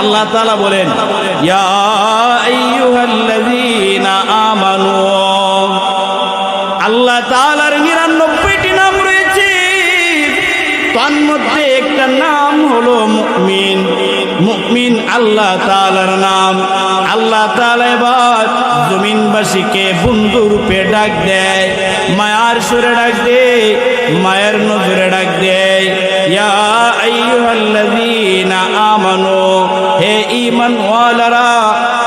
আল্লাহ তাআলা বলেন, ইয়া আল্লাহ তাআলার নিরানব্বইটি নাম রয়েছে। তার মধ্যে একটা নাম হলো মুমিন। মুমিন আল্লাহ তাআলার নাম। আল্লাহ তাআলা এবার জমিনবাসীকে বন্ধু রূপে ডাক দেয়, মায়ার সুরে ডাক দেয়, মায়ের নজরে ডাক দেয়, ইয়া আইয়ুহাল্লাযীনা আমানু। হে ঈমান ওয়ালারা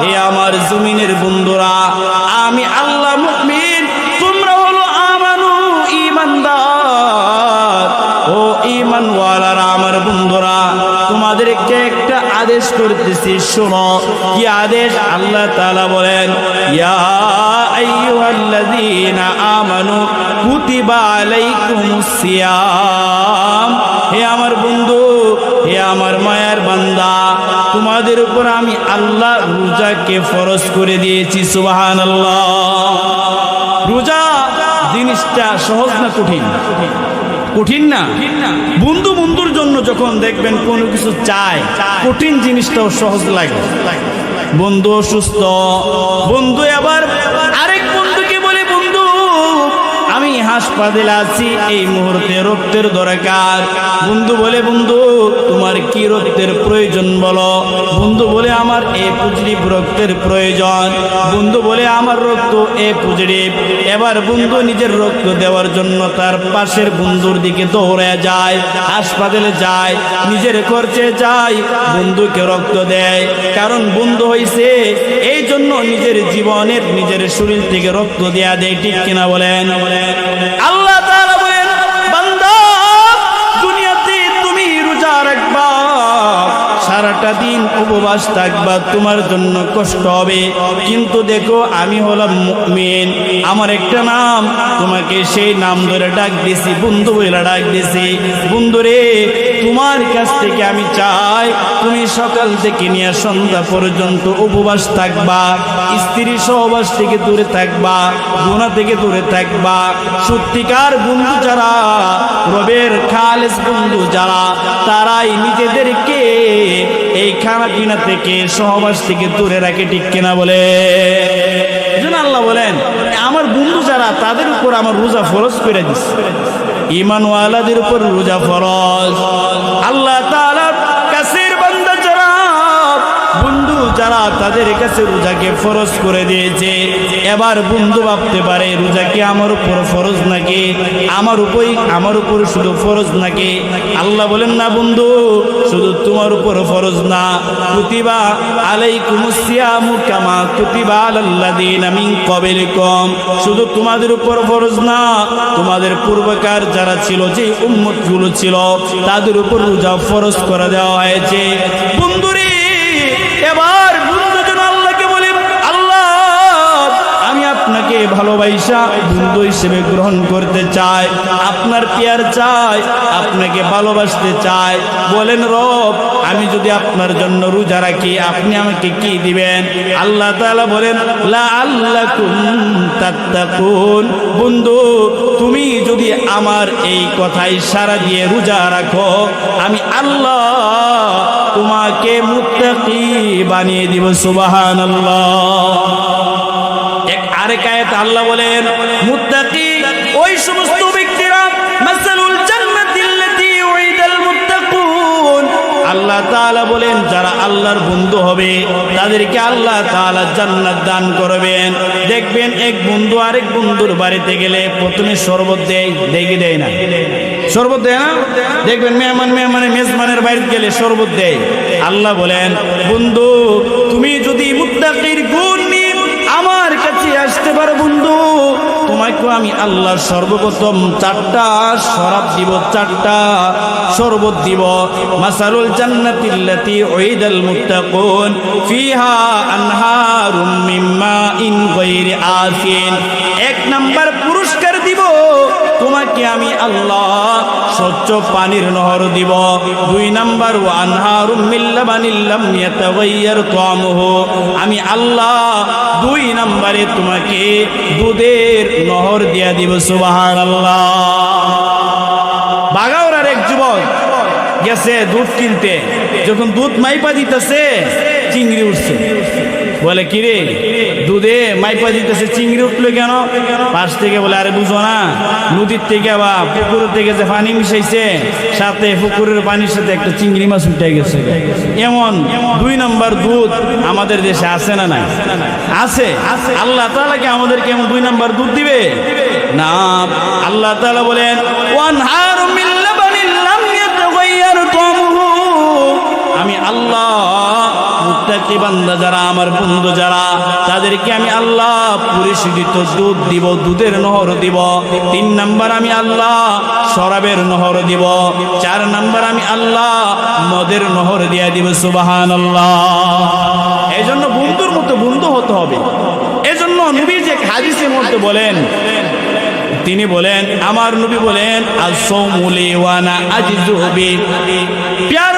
হে আমার জমিনের বন্ধুরা, আমি আল্লাহ মুমিন, তোমরা হলো আমানু ঈমানদার। ও ঈমানওয়ালারা, আমার বন্ধুরা, তোমাদেরকে একটা আদেশ করতেছি, শোনো, কি আদেশ? আল্লাহ তাআলা বলেন, ইয়া আইয়ুহাল্লাযীনা আমানু কুতিবা আলাইকুমুস সিয়াম। হে আমার তোমাদের উপর আমি আল্লাহ রোজাকে ফরজ করে দিয়েছি সুবাহান রোজা জিনিসটা সহজ না কঠিন? কঠিন না? বন্ধু বন্ধুর জন্য যখন দেখবেন কোনো কিছু চায়, কঠিন জিনিসটাও সহজ লাগে। বন্ধু অসুস্থ, বন্ধু আবার হাসপাতালে আছি, এই মুহূর্তে রক্তের দরকার। বন্ধু বলে, বন্ধু, তোমার কি রক্তের প্রয়োজন বলো? বন্ধু বলে, আমার এ পুজরিপ রক্তের প্রয়োজন। বন্ধু বলে, আমার রক্ত এ পুজরিপ। এবার বন্ধু নিজের রক্ত দেওয়ার জন্য তার পাশের বন্ধুর দিকে দৌড়ে যায়, হাসপাতালে যায়, নিজের খরচে যায়, বন্ধুকে রক্ত দেয়। কারণ বন্ধু হইছে, এই জন্য নিজের জীবনের, নিজের শরীর থেকে রক্ত দেয়া দেয়, ঠিক কিনা বলেন? উপবাস থাকবা তোমার জন্য কষ্ট হবে। কিন্তু দেখো, আমি হলাম মেন আমার একটা নাম, তোমাকে সেই নাম ধরে ডাক দিছি, বন্ধু বলে ডাক দিছি। বন্ধুরে তোমার কাছ থেকে আমি চাই, তুমি সকাল থেকে নিয়ে সন্ধ্যা পর্যন্ত উপবাস থাকবা, স্ত্রী সহবাস থেকে দূরে থাকবা গুণা থেকে দূরে থাকবা। সত্যিকার বন্ধু যারা, রবের খালেস বন্ধু যারা, তারাই নিজেদেরকে এই খানা পিনা থেকে, সহবাস থেকে দূরে রাখে, ঠিক কিনা বলে? আল্লাহ বলেন, আমার বন্ধু যারা, তাদের উপর আমার রোজা ফরজ করে দিচ্ছে ইমানওয়ালাদের উপর রোজা ফরজ। আল্লাহ তাআলার যারা তাদের কাছে রোজাকে ফরজ করে দিয়েছে, এবার বন্ধু ভাবতে পারে, রোজা কি আমার উপর ফরজ নাকি? আমার উপরই, আমার উপর শুধু ফরজ নাকি? আল্লাহ বলেন, না বন্ধু, শুধু তোমার উপর ফরজ না। কুতিবা আলাইকুমুস সিয়ামু কামা কুতিবা আলাল্লাযিনা মিন ক্বাবলিকুম। শুধু তোমাদের উপর ফরজ না, তোমাদের পূর্বকার যারা ছিল, যে উম্মতগুলো ছিল, তাদের উপর রোজা ফরজ করে দেওয়া হয়েছে। বন্ধুরে এবার বন্ধুজন আল্লাহকে বলে, আল্লাহ, আমি আপনাকে ভালোবাসা, বন্ধু হিসেবে গ্রহণ করতে চাই। আপনার পেয়ার চাই, আপনাকে ভালোবাসতে চাই। বলেন, রব, আমি যদি আপনার জন্য রোজা রাখি, আপনি আমাকে কি দিবেন? আল্লাহ তাআলা বলেন বন্ধু, তুমি যদি আমার এই কথায় সারা দিয়ে রোজা রাখো, আমি আল্লাহ তোমাকে মুত্তাকি বানিয়ে দিব সুবহানাল্লাহ। এক আরেক আয়াত আল্লাহ বলেন মুত্তাকি আল্লাহ তাআলা বলেন, যারা আল্লাহর বন্ধু হবে, তাদেরকে আল্লাহ তাআলা জান্নাত দান করবেন। দেখবেন এক বন্ধু আরেক বন্ধুর বাড়িতে গেলে প্রথমে শরবত দেয় দেখে দেয় না। শরবত দেয় না? দেখবেন মেহমান, মেহমানের মেজমানের বাড়িতে গেলে শরবত দেয়। আল্লাহ বলেন, বন্ধু, তুমি যদি মুত্তাকির গুণ আমার কাছে আসতে পারো, বন্ধু। তোমাকে আমি আল্লাহ সর্বপ্রথম চারটা শরাব দিব, চারটা শরবত দিব। মাসারুল জান্নাতিল্লাতি উইদাল মুত্তাকুন, ফিহা আনহারুম মিম্মা ইন গায়রি আসিন এক নাম্বার পুরস্কার দিব। তোমাকে আমি আল্লাহ স্বচ্ছ পানির নহর দিব। দুই নাম্বার আমি আল্লাহ দুই নম্বরে তোমাকে দুধের নহর দিয়া দিব, সুবহানাল্লাহ। বাগাওরার এক যুবক গেছে দুধ কিনতে। যখন দুধ মাইপা দিতেছে, চিংড়ি উঠছে। বলে, কিরে, দুধে মাইপা দিতেছে, চিংড়ি উঠল কেন? পাশ থেকে বলে, আরে বুঝো না, নদীর থেকে বা পুকুরের থেকে যে পানি মিশাইছে, সাথে পুকুরের পানির সাথে একটা চিংড়ি মাছ উঠে গেছে। এমন দুই নম্বর দুধ আমাদের দেশে আছে না নাই? আছে। আল্লাহ তাআলা কি আমাদেরকে এমন দুই নম্বর দুধ দিবে? না। আল্লাহ তাআলা বলেন লাবানিন লাম আমি আল্লাহ বান্দা যারা, আমার বন্ধু যারা, তাদেরকে আমি আল্লাহ পরিশোধিত দুধ দিব, দুধের নহর দিব। তিন নাম্বার আমি আল্লাহ শরাবের নহর দিব। চার নাম্বার আমি আল্লাহ মদের নহর দিয়া দিব সুবাহান আল্লাহ এই জন্য বন্ধুর মতো বন্ধু হতে হবে। এজন্য নবী যে হাদিসের মধ্যে বলেন, তিনি বলেন, আমার নবী বলেন আসৌমুলি ওয়ানা আজিজুবি প্যার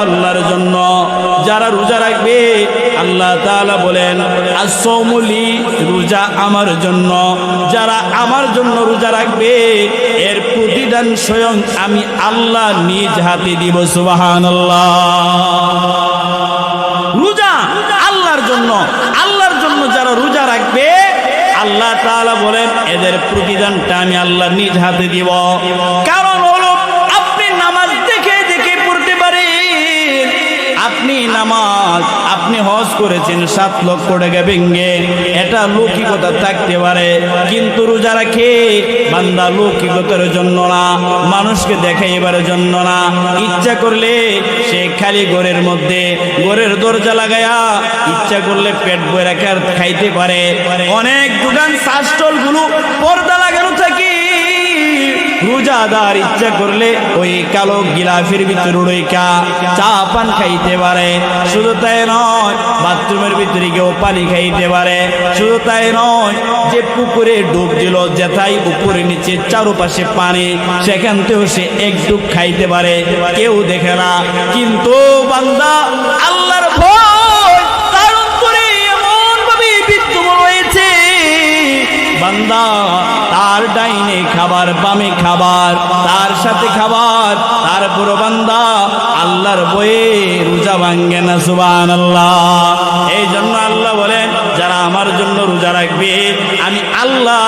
আল্লাহর জন্য। যারা রোজা রাখবে, আল্লাহ তাআলা বলেন আসৌমুলি রোজা আমার জন্য। যারা আমার জন্য রোজা রাখবে, এর প্রতিদান স্বয়ং আমি আল্লাহ নিজ হাতে দিব, সুবহানাল্লাহ। রোজা আল্লাহর জন্য। আল্লাহর জন্য যারা রোজা রাখবে, আল্লাহ তাআলা বলেন, এদের প্রতিদানটা আমি আল্লাহ নিজ হাতে দিব। কারণ করেছেন, সাত লক্ষ টাকা ভেঙ্গে এটা লৌকিকতা থাকতে পারে, কিন্তু রোজা রাখে, বান্দা লৌকিকতার জন্য না, মানুষকে দেখাইবার জন্য না। ইচ্ছা করলে সে খালি ঘরের মধ্যে, ঘরের দরজা লাগায়া ইচ্ছা করলে পেট বই রাখার খাইতে পারে। অনেক দোকান শাস্টলগুলো পর্দা লাগানো রোজাদার ইচ্ছা করলে ওই কালো গিলাফের ভিতরে উড়ৈকা চা পান খাইতে পারে। শুধু তাই নয়, বাথরুমের ভিতরে কেউ পানি খাইতে পারে। শুধু তাই নয়, যে পুকুরে ডুব দিল যেথাই উপরে নিচে চারপাশে পানি, সেখান থেকেও সে এক ডুব খাইতে পারে। কেউ দেখে না। কিন্তু বান্দা আল্লাহর ভয় তার অন্তরে এমন ভাবে রয়েছে। বান্দা তার ডাইনে খাবার বামে খাবার তার সাথে খাবার তারপর বান্দা আল্লাহর বয়ে রোজা ভাঙ্গে না সুবান আল্লাহ এই জন্য আল্লাহ বলেন যারা আমার জন্য রোজা রাখবে আমি আল্লাহ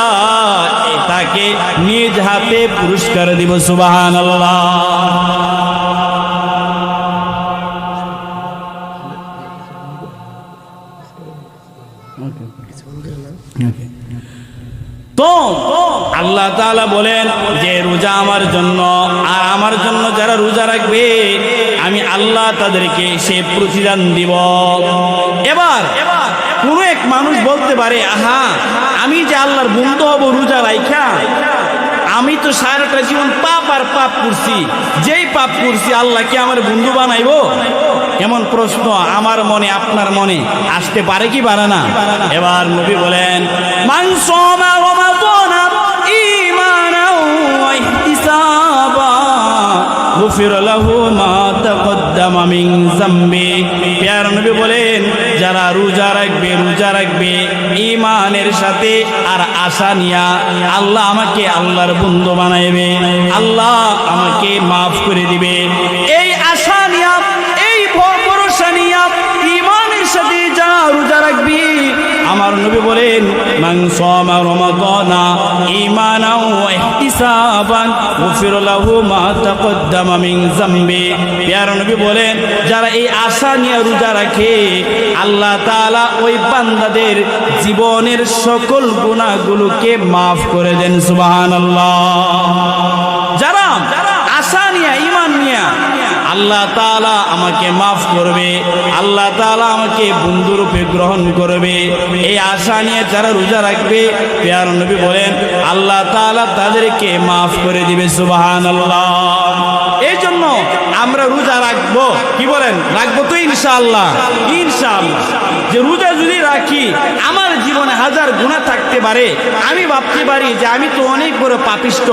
তাকে নিজ হাতে পুরস্কার দিব সুবাহান আল্লাহ তো আল্লাহ তাআলা বলেন, যে রোজা আমার জন্য আর আমার জন্য যারা রোজা রাখবে, আমি আল্লাহ তাদেরকে সে প্রতিদান দিব। এবার কোনো এক মানুষ বলতে পারে, আহা, আমি যে আল্লাহর বন্ধু হব রোজা রাইখা, আমি তো সারাটা জীবন পাপ আর পাপ করছি। যেই পাপ করছি আল্লাহ কি আমার বন্ধু বানাইবো? এমন প্রশ্ন আমার মনে, আপনার মনে আসতে পারে কি পারে না? এবার নবী বলেন মাংস গুফির লাহু মা তাকদ্দাম মিন নবী বলেন, যারা রোজা রাখবে রোজা রাখবে ইমানের সাথে আর আশা নিয়া আল্লাহ আমাকে আল্লাহর বন্ধু বানাইবে। আল্লাহ আমাকে মাফ করে দিবে। এই আমার নবী বলেন, মান সামা রমাদানা ঈমানাও ওয়া ইহতিসাবান, গুফির লাহু মা তাকদ্দামা মিন যামবি। প্যারা নবী বলেন, যারা এই আশা নিয়ে রোজা রাখে, আল্লাহ তাআলা ওই বান্দাদের জীবনের সকল গুনাহগুলোকে maaf করে দেন, সুবহানাল্লাহ যারা আশা নিয়ে ঈমান নিয়ে আল্লাহ তাআলা আমাকে মাফ করবে, আল্লাহ তাআলা আমাকে বন্ধুরূপে গ্রহণ করবে। এই আশা নিয়ে যারা রোজা রাখবে পেয়ার নবী বলেন, আল্লাহ তাআলা তাদেরকে মাফ করে দিবে সুবাহান আল্লাহ এই জন্য আমরা রোজা রাখব, কি বলেন? রাখব তো ইনশাআল্লাহ। ইনশাআল্লাহ। যে রোজা যদি রাখি আমার হাজার গুণা থাকতে পারে। আমি ভাবতে পারি যে আমি তো অনেক বড় পাপিষ্ট।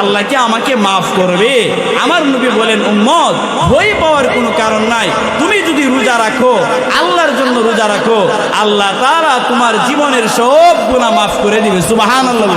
আল্লাহকে আমাকে মাফ করবে? আমার নবী বলেন উম্মদ ভয় পাওয়ার কোনো কারণ নাই। তুমি যদি রোজা রাখো, আল্লাহর জন্য রোজা রাখো, আল্লাহ তারা তোমার জীবনের সব গুণা মাফ করে দিবে। সুবাহান আল্লাহ